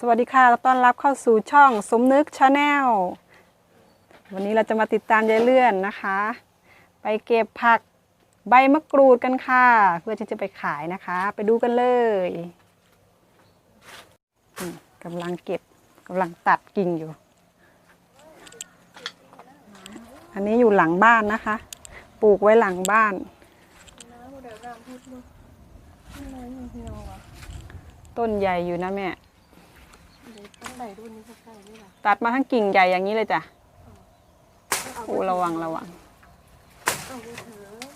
สวัสดีค่ะ ต้อนรับเข้าสู่ช่องสมนึกชาแนล วันนี้เราจะมาติดตามยายเลื่อนนะคะ ไปเก็บผักใบมะกรูดกันค่ะ เพื่อที่จะไปขายนะคะ ไปดูกันเลยกำลังเก็บกำลังตัดกิ่งอยู่ อันนี้อยู่หลังบ้านนะคะ ปลูกไว้หลังบ้านต้นใหญ่อยู่นะแม่ ตัดมาทั้งกิ่งใหญ่อย่างนี้เลยจ้ะโอ้ระวังระวัง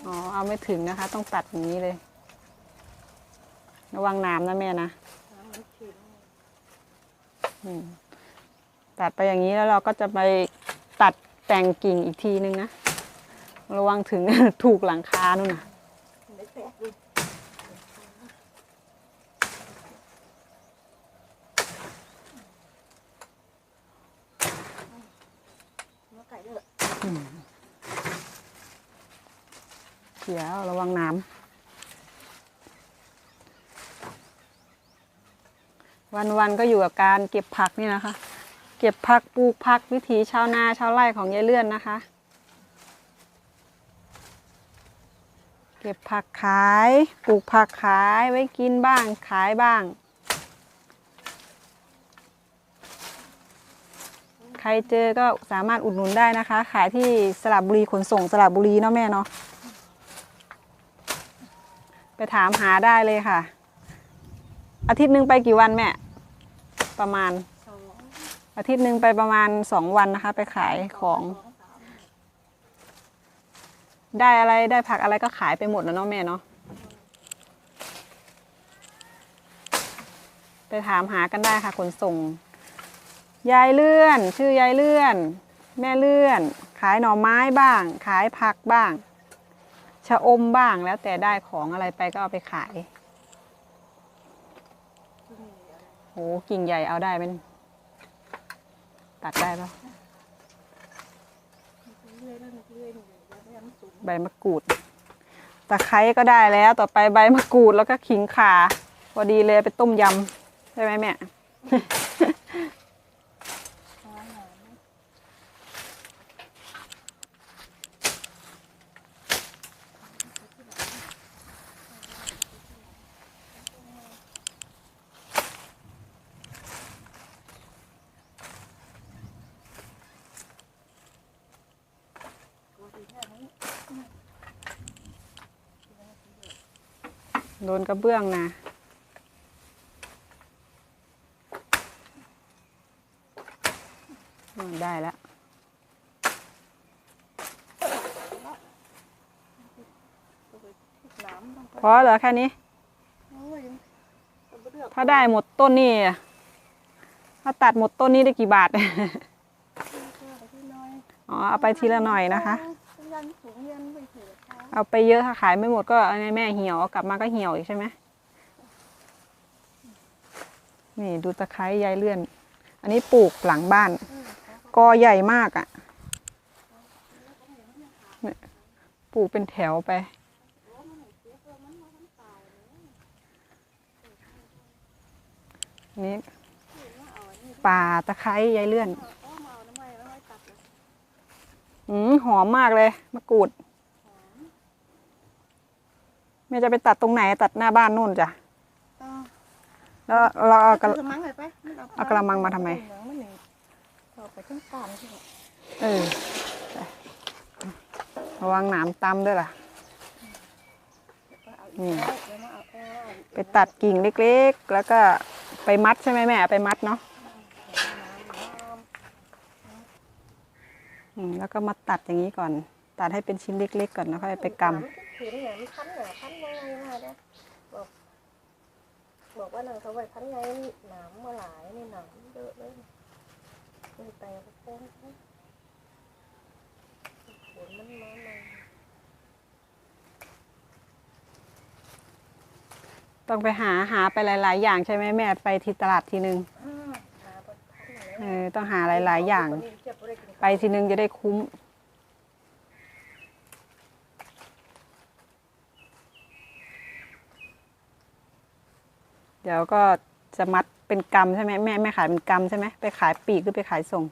อ๋อเอาไม่ถึงนะคะ ต้องตัดอย่างนี้เลย ระวังน้ำนะแม่นะอืมตัดไปอย่างนี้แล้วเราก็จะไปตัดแต่งกิ่งอีกทีนึงนะ ระวังถึง ถูกหลังคานู่นนะ เดี๋ยวระวังน้ำวันๆก็อยู่กับการเก็บผักนี่นะคะ เก็บผักปลูกผักวิถีชาวนาชาวไร่ของยายเลื่อนนะคะ เก็บผักขาย ปลูกผักขายไว้กินบ้างขายบ้าง ใครเจอก็สามารถอุดหนุนได้นะคะ ขายที่สระบุรีขนส่งสระบุรีเนาะแม่เนาะไปถามหาได้เลยค่ะ อาทิตย์หนึ่งไปกี่วันแม่ ประมาณ อาทิตย์หนึ่งไปประมาณสองวันนะคะ ไปขายของ ได้อะไรได้ผักอะไรก็ขายไปหมดแล้วเนาะแม่เนาะไปถามหากันได้ค่ะขนส่ง ยายเลื่อน ชื่อยายเลื่อน แม่เลื่อน ขายหน่อไม้บ้าง ขายผักบ้าง ชะอมบ้างแล้วแต่ได้ของอะไรไปก็เอาไปขายโหกิ่งใหญ่เอาได้ไหมตัดได้ปะใบมะกรูดตะไคร้ก็ได้แล้ว ต่อไปใบมะกรูดแล้วก็ขิงขาพอดีเลยไปต้มยำใช่ไหมแม่ โดนกระเบื้องนะได้แล้วพอเหรอแค่นี้ ถ้าได้หมดต้นนี่ ถ้าตัดหมดต้นนี้ได้กี่บาท อ๋อ เอาไปทีละหน่อยนะคะ เอาไปเยอะถ้าขายไม่หมดก็เอาให้แม่เหี่ยวกลับมาก็เหี่ยวอีกใช่ไหมนี่ดูตะไคร้ยายเลื่อน อันนี้ปลูกหลังบ้าน กอใหญ่มากอะ่ะปลูกเป็นแถวไป นี่ป่าตะไคร้ยายเลื่อน อืมหอมมากเลยมะกรูด ม่จะไปตัดตรงไหนตัดหน้าบ้านนู่นจ้ะแล้วเราเอากระมังเลยไปเอากระมังมาทำไมเอาไปขึ้นตามใช่ไหมเออไประวังหนามตำด้วยล่ะนี่เดี๋ยวมาเอาแก้วไปตัดกิ่งเล็กๆ แล้วก็ไปมัดใช่ไหมแม่เอาไปมัดเนาะอืมแล้วก็มาตัดอย่างนี้ก่อน ตัดให้เป็นชิ้นเล็กๆก่อนแล้วค่อยไปกเขียนเนี่ยมันคันเนี่ยคันว่าไงมาเนี่ยบอก บอกว่านังเขาไว้คันไงหนามมาหลายนี่หนามเยอะเลยมีแต่โค้งฝนมันมาใหม่ำต้องไปหาหาไปหลาย ๆ อย่างใช่ไหมแม่ไปที่ตลาดทีนึงหาบนคันไหนเออต้องหาหลาย ๆ อย่างไปทีนึงจะได้คุ้ม เดี๋ยวก็จะมัดเป็นกำใช่ไหมแม่แม่ขายเป็นกำใช่ไหมไปขายปีกหรือไปขายส่ง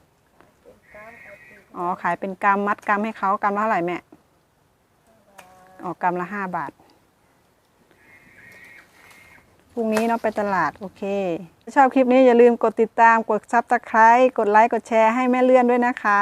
อ๋อขายเป็นกำมัดกำให้เขากำละเท่าไหร่แม่อ๋อกำละห้าบาทพรุ่งนี้เนาะไปตลาดโอเคชอบคลิปนี้อย่าลืมกดติดตามกดซับสไคร b ์กดไลค์กดแชร์ให้แม่เลื่อนด้วยนะคะ